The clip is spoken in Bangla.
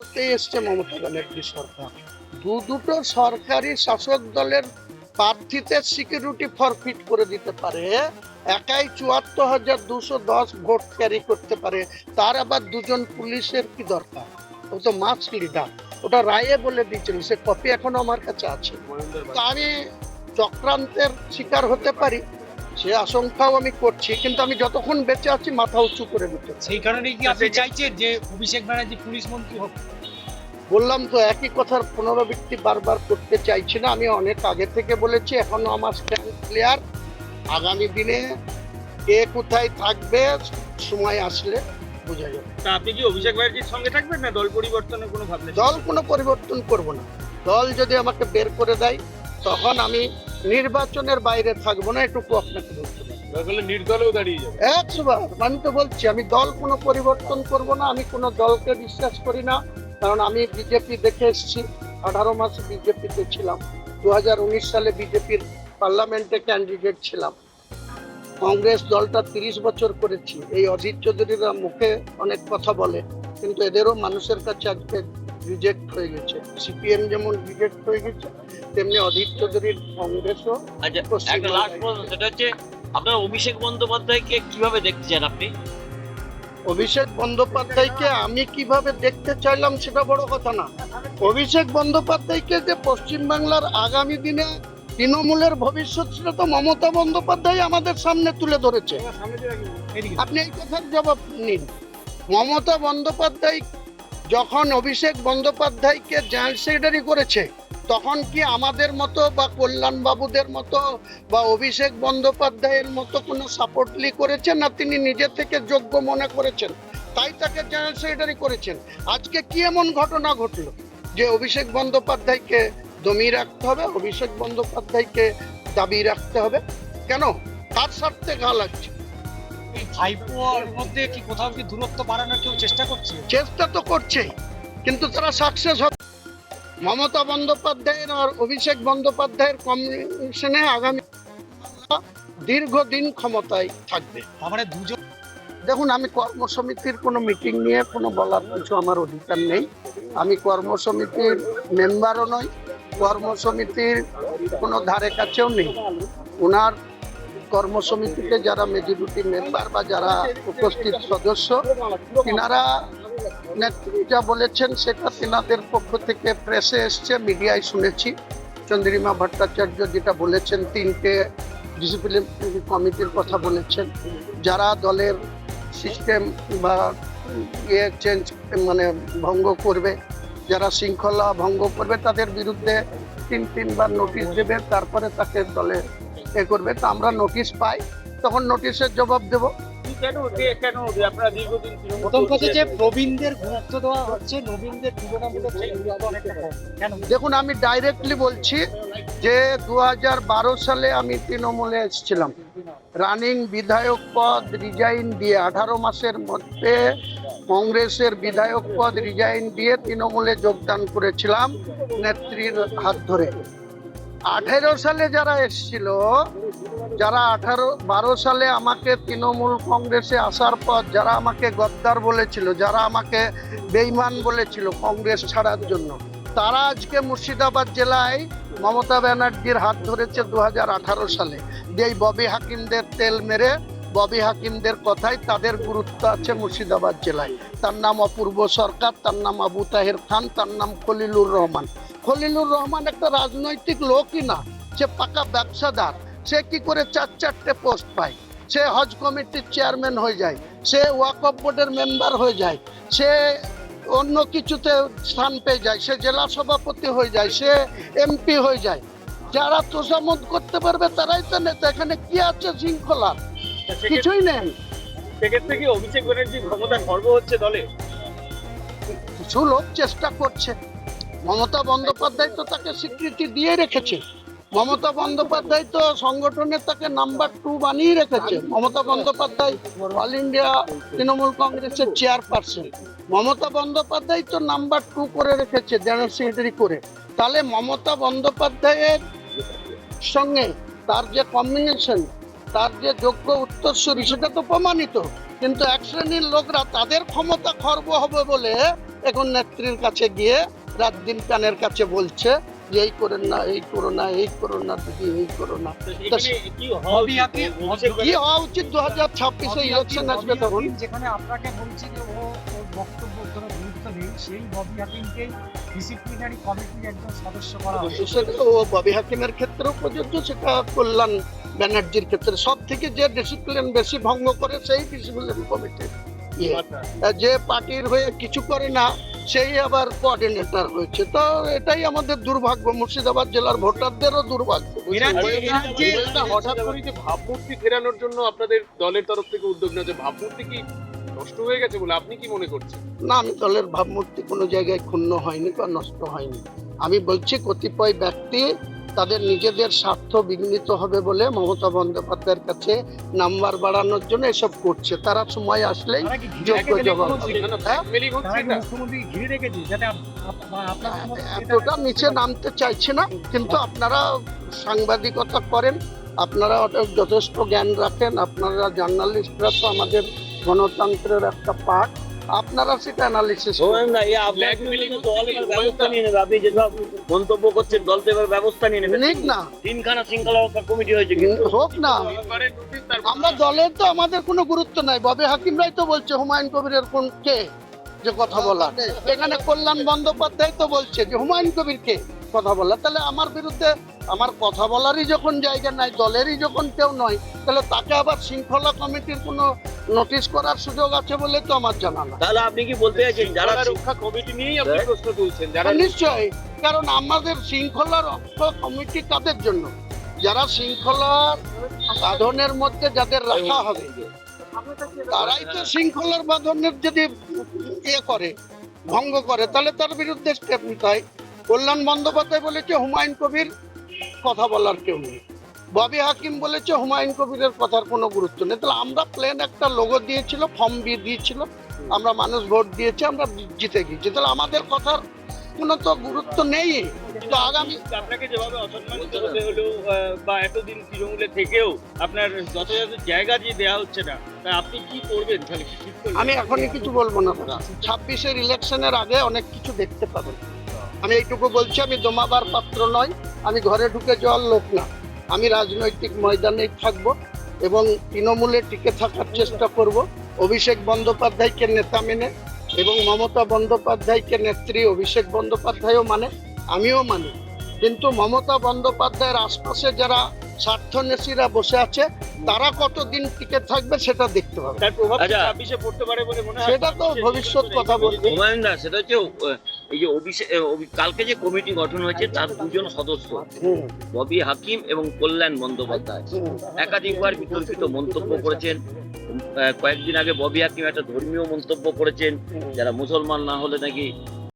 এসছে মমতা ব্যানার্জি সরকার। দু দুটো সরকারি শাসক দলের প্রার্থীদের সিকিউরিটি ফরফিট করে দিতে পারে একাই চুয়াত্তর হাজার দুশো দশ ভোট ক্যারি করতে পারে তার আবার দুজন পুলিশের কি দরকার? ও তো মাস লিডার ওটা রায়ে বলে দিয়েছিল সে কপি এখনও আমার কাছে আছে। তো আমি চক্রান্তের শিকার হতে পারি সে আশঙ্কাও আমি করছি কিন্তু আমি যতক্ষণ বেঁচে আছি মাথা উঁচু করে দিতে সেই কারণেই কি আপনি চাইছেন যে অভিষেক ব্যানার্জি পুলিশ মন্ত্রী হোক? বললাম তো একই কথার পুনরাবৃত্তি বারবার করতে চাইছি না আমি অনেক আগে থেকে বলেছি এখনও আমার স্ট্যান্ড ক্লিয়ার আগামী দিনে কে কোথায় থাকবে সময় আসলে বোঝা যাবে। তা আপনি কি অভিষেক ব্যানার্জির সঙ্গে থাকবেন না দল পরিবর্তনের কোনো ভাবনা? দল কোনো পরিবর্তন করব না। দল যদি আমাকে বের করে দেয় তখন আমি নির্বাচনের বাইরে থাকব না এটুকু আপনাকে বলতে নির্দলেও দাঁড়িয়ে যাবে। একশো আমি তো বলছি আমি দল কোনো পরিবর্তন করব না আমি কোনো দলকে বিশ্বাস করি না কারণ আমি বিজেপি দেখে এসেছি আঠারো মাস বিজেপিতে ছিলাম দু হাজার উনিশ সালে বিজেপির পার্লামেন্টে ক্যান্ডিডেট ছিলাম। কংগ্রেস দলটা তিরিশ বছর করেছি এই অজিত চৌধুরীরা মুখে অনেক কথা বলে কিন্তু এদেরও মানুষের কাছে আজকে রিজেক্ট হয়ে গেছে। সিপিএম যেমন রিজেক্ট হয়ে গেছে তেমনি অজিত চৌধুরীর কংগ্রেসও আচ্ছা একটা লাস্ট প্রশ্ন সেটা হচ্ছে আপনার অভিষেক বন্দ্যোপাধ্যায়কে কীভাবে দেখতে চান আপনি? অভিষেক বন্দ্যোপাধ্যায়কে আমি কীভাবে দেখতে চাইলাম সেটা বড় কথা না। অভিষেক বন্দ্যোপাধ্যায়কে যে পশ্চিমবাংলার আগামী দিনে তৃণমূলের ভবিষ্যৎ সেটা তো মমতা বন্দ্যোপাধ্যায় আমাদের সামনে তুলে ধরেছে। আপনি এই কথার জবাব নিন। মমতা বন্দ্যোপাধ্যায় যখন অভিষেক বন্দ্যোপাধ্যায়কে জয়েন্ট সেক্রেটারি করেছে, তখন কি আমাদের মতো বা কল্যাণ বাবুদের মতো বা অভিষেক বন্দ্যোপাধ্যায়ের মতো কোনো সাপোর্টলি করেছেন না তিনি নিজে থেকে যোগ্য মনে করেছেন? তাই তাকে জেনারেল সেক্রেটারি করেছেন। আজকে কি এমন ঘটনা ঘটলো যে অভিষেক বন্দ্যোপাধ্যায়কে দমিয়ে রাখতে হবে, অভিষেক বন্দ্যোপাধ্যায়কে দাবি রাখতে হবে? কেন? তার স্বার্থে ঘা লাগছে? এই ভাইপোর মধ্যে কি কোথাও কি দূরত্ব বাড়ানোর কেউ চেষ্টা করছে? চেষ্টা তো করছেই কিন্তু তারা সাকসেস হবে মমতা বন্দ্যোপাধ্যায়ের আর অভিষেক বন্দ্যোপাধ্যায়ের কম্বিনেশনে আগামী দীর্ঘদিন ক্ষমতায় থাকবে। দুজন দেখুন আমি কর্মসমিতির কোনো মিটিং নিয়ে কোনো বলার কিছু আমার অধিকার নেই। আমি কর্মসমিতির মেম্বারও নই কর্মসমিতির কোনো ধারে কাছেও নেই। ওনার কর্মসমিতিতে যারা মেজরিটি মেম্বার বা যারা উপস্থিত সদস্য, তিনারা যা বলেছেন সেটা তিনাদের পক্ষ থেকে প্রেসে এসছে, মিডিয়ায় শুনেছি। চন্দ্রিমা ভট্টাচার্য যেটা বলেছেন, তিনটে ডিসিপ্লিনারি কমিটির কথা বলেছেন। যারা দলের সিস্টেম বা ইয়ে চেঞ্জ মানে ভঙ্গ করবে, যারা শৃঙ্খলা ভঙ্গ করবে, তাদের বিরুদ্ধে তিন তিনবার নোটিশ দেবে, তারপরে তাকে দলে এ করবে তো আমরা নোটিশ পাই তখন নোটিশের জবাব দেব। দেখুন আমি ডাইরেক্টলি বলছি যে দু হাজার বারো সালে আমি তৃণমূলে এসেছিলাম। রানিং বিধায়ক পদ রিজাইন দিয়ে আঠারো মাসের মধ্যে কংগ্রেসের বিধায়ক পদ রিজাইন দিয়ে তৃণমূলে যোগদান করেছিলাম নেত্রীর হাত ধরে। আঠেরো সালে যারা এসেছিল, যারা আঠারো, বারো সালে আমাকে তৃণমূল কংগ্রেসে আসার পর যারা আমাকে গদ্দার বলেছিল, যারা আমাকে বেইমান বলেছিল কংগ্রেস ছাড়ার জন্য, তারা আজকে মুর্শিদাবাদ জেলায় মমতা ব্যানার্জির হাত ধরেছে দু হাজার আঠারো সালে। যে এই ববি হাকিমদের তেল মেরে, ববি হাকিমদের কথায় তাদের গুরুত্ব আছে মুর্শিদাবাদ জেলায়। তার নাম অপূর্ব সরকার, তার নাম আবু তাহের খান, তার নাম খলিলুর রহমান। খলিলুর রহমান একটা রাজনৈতিক লোকই না সে পাকা ব্যবসাদার। সে কি করে চার চারটে পোস্ট পায়? সে হজ কমিটির চেয়ারম্যান হয়ে যায় সে ওয়াকফ বোর্ডের মেম্বার হয়ে যায় সে অন্য কিছুতে স্থান পেয়ে যায় সে জেলা সভাপতি হয়ে যায় সে এমপি হয়ে যায়। যারা তোষামত করতে পারবে তারাই তো নেতা এখানে কি আছে শৃঙ্খলা? কিছুই নেই। সেক্ষেত্রে কি অভিষেক ব্যানার্জি ক্ষমতা খর্ব হচ্ছে দলে? কিছু লোক চেষ্টা করছে। মমতা বন্দ্যোপাধ্যায় তো তাকে স্বীকৃতি দিয়ে রেখেছে। মমতা বন্দ্যোপাধ্যায় তো সংগঠনে তাকে নাম্বার টু বানিয়ে রেখেছে। মমতা বন্দ্যোপাধ্যায় অল ইন্ডিয়া তৃণমূল কংগ্রেসের চেয়ারপারসন। মমতা বন্দ্যোপাধ্যায় তো নাম্বার টু করে রেখেছে, জেনারেল সেক্রেটারি করে। তাহলে মমতা বন্দ্যোপাধ্যায়ের সঙ্গে তার যে কম্বিনেশন তার যে যোগ্য উত্তরসূরি, সেটা তো প্রমাণিত। কিন্তু এক শ্রেণির লোকরা তাদের ক্ষমতা খর্ব হবে বলে এখন নেত্রীর কাছে গিয়ে রাত দিন কানের কাছে বলছে যে এই করেন না এই করো না এই করো না দিদি এই করো না। কি হওয়া উচিত? হাকিম- অভিষেক কি হওয়া উচিত? দু হাজার ছাব্বিশে ইলেকশন আসবে তখন। যেখানে আপনাকে বলছে যে ও বক্তব্য কোনো গুরুত্ব নেই। সেই ববি হাকিমকে ডিসিপ্লিনারি কমিটির একজন সদস্য করা হয়েছে সেটা ও ববি হাকিমের ক্ষেত্রেও প্রযোজ্য সেটা কল্যাণ ব্যানার্জির ক্ষেত্রে। সব থেকে যে ডিসিপ্লিন বেশি ভঙ্গ করে সেই ডিসিপ্লিন আর যে পার্টির হয়ে কিছু করে না সেই আবার কোঅর্ডিনেটর হয়েছে তো এটাই আমাদের দুর্ভাগ্য। মুর্শিদাবাদ জেলার ভোটারদেরও দুর্ভাগ্য হঠাৎ করে যে ভাবমূর্তি ফেরানোর জন্য আপনাদের দলের তরফ থেকে উদ্যোগ নেওয়া যে ভাবমূর্তি কি নষ্ট হয়ে গেছে বলে আপনি কি মনে করছেন? না আমি দলের ভাবমূর্তি কোনো জায়গায় ক্ষুণ্ণ হয়নি বা নষ্ট হয়নি। আমি বলছি কতিপয় ব্যক্তি তাদের নিজেদের স্বার্থ বিঘ্নিত হবে বলে মমতা বন্দ্যোপাধ্যায়ের কাছে নাম্বার বাড়ানোর জন্য এসব করছে। তারা সময় আসলেই যোগ্য জবাব হ্যাঁ? আপনার কোনো এতটা নিচে নামতে চাইছে না কিন্তু আপনারা সাংবাদিকতা করেন আপনারা ওটা যথেষ্ট জ্ঞান রাখেন আপনারা জার্নালিস্টরা তো আমাদের গণতন্ত্রের একটা পার্ট আপনারা সেটা অ্যানালিসিস হোমেন দা, এ আপনার বিরুদ্ধে তো এবার ব্যবস্থা নিয়ে নেবে। আপনি যেসব মন্তব্য করছেন দল তো এবার ব্যবস্থা নিয়ে নেবে। নিক না। তিনখানা শৃঙ্খলা রক্ষা কমিটি হয়েছে কিন্তু। হোক না। আমরা দলের তো আমাদের কোনো গুরুত্ব নাই। ববে হাকিমরাই তো বলছে হুমায়ুন কবিরের কোন কে যে কথা বলা এখানে কল্যাণ বন্দ্যোপাধ্যায় তো বলছে যে হুমায়ুন কবির কে কথা বলা তাহলে আমার বিরুদ্ধে আমার কথা বলারই যখন জায়গা নাই দলেরই যখন কেউ নয় তাহলে তাকে আবার শৃঙ্খলা কমিটির কোনো নোটিশ করার সুযোগ আছে বলে তো আমার জানা না। তাহলে আপনি কি বলতে চাইছেন যারা রক্ষা কমিটি নিয়েই আপনি হ্যাঁ। প্রশ্ন তুলছেন যারা নিশ্চয়ই কারণ আমাদের শৃঙ্খলা রক্ষা কমিটি কাদের জন্য? যারা শৃঙ্খলার সাধনের মধ্যে যাদের রাখা হবে তারাই তো শৃঙ্খলার বাঁধনের যদি ইয়ে করে ভঙ্গ করে তাহলে তার বিরুদ্ধে স্টেপ নিতে হয়। কল্যাণ বন্দ্যোপাধ্যায় বলেছে হুমায়ুন কবির কথা বলার কেউ নেই। ববি হাকিম বলেছে হুমায়ুন কবিরের কথার কোনো গুরুত্ব নেই। তাহলে আমরা প্লেন একটা লোগো দিয়েছিল ফর্ম বি দিয়েছিল আমরা মানুষ ভোট দিয়েছে আমরা জিতে গিয়েছি। তাহলে আমাদের কথার কোনো তো গুরুত্ব নেই। কিন্তু আগামী আপনাকে যেভাবে অসম্মানিত হতে হলো বা এতদিন তৃণমূলে থেকেও আপনার যথাযথ জায়গা যে দেওয়া হচ্ছে না তা আপনি কি করবেন? তাহলে? আমি এখনই কিছু বলব না ছাব্বিশের ইলেকশনের আগে অনেক কিছু দেখতে পাবেন। আমি এইটুকু বলছি আমি দমাবার পাত্র নয়। আমি ঘরে ঢুকে যাওয়ার লোক না। আমি রাজনৈতিক ময়দানেই থাকব এবং তৃণমূলে টিকে থাকার চেষ্টা করব। অভিষেক বন্দ্যোপাধ্যায়কে নেতা মেনে এবং মমতা বন্দ্যোপাধ্যায়কে নেত্রী অভিষেক বন্দ্যোপাধ্যায়ও মানে আমিও মানি। কিন্তু মমতা বন্দ্যোপাধ্যায়ের আশপাশে যারা স্বার্থনেশীরা বসে আছে তারা কতদিন টিকে থাকবে সেটা দেখতে হবে। আচ্ছা। ছাব্বিশে পড়তে পারে বলে সেটা তো ভবিষ্যৎ কথা বলবে সেটা হচ্ছে এই যে অভিষেক কালকে যে কমিটি গঠন হয়েছে, তার দুজন সদস্য, ববি হাকিম এবং কল্যাণ বন্দ্যোপাধ্যায়। একাধিকবার বিতর্কিত মন্তব্য করেছেন। কয়েকদিন আগে ববি হাকিম একটা ধর্মীয় মন্তব্য করেছেন, যারা মুসলমান না হলে নাকি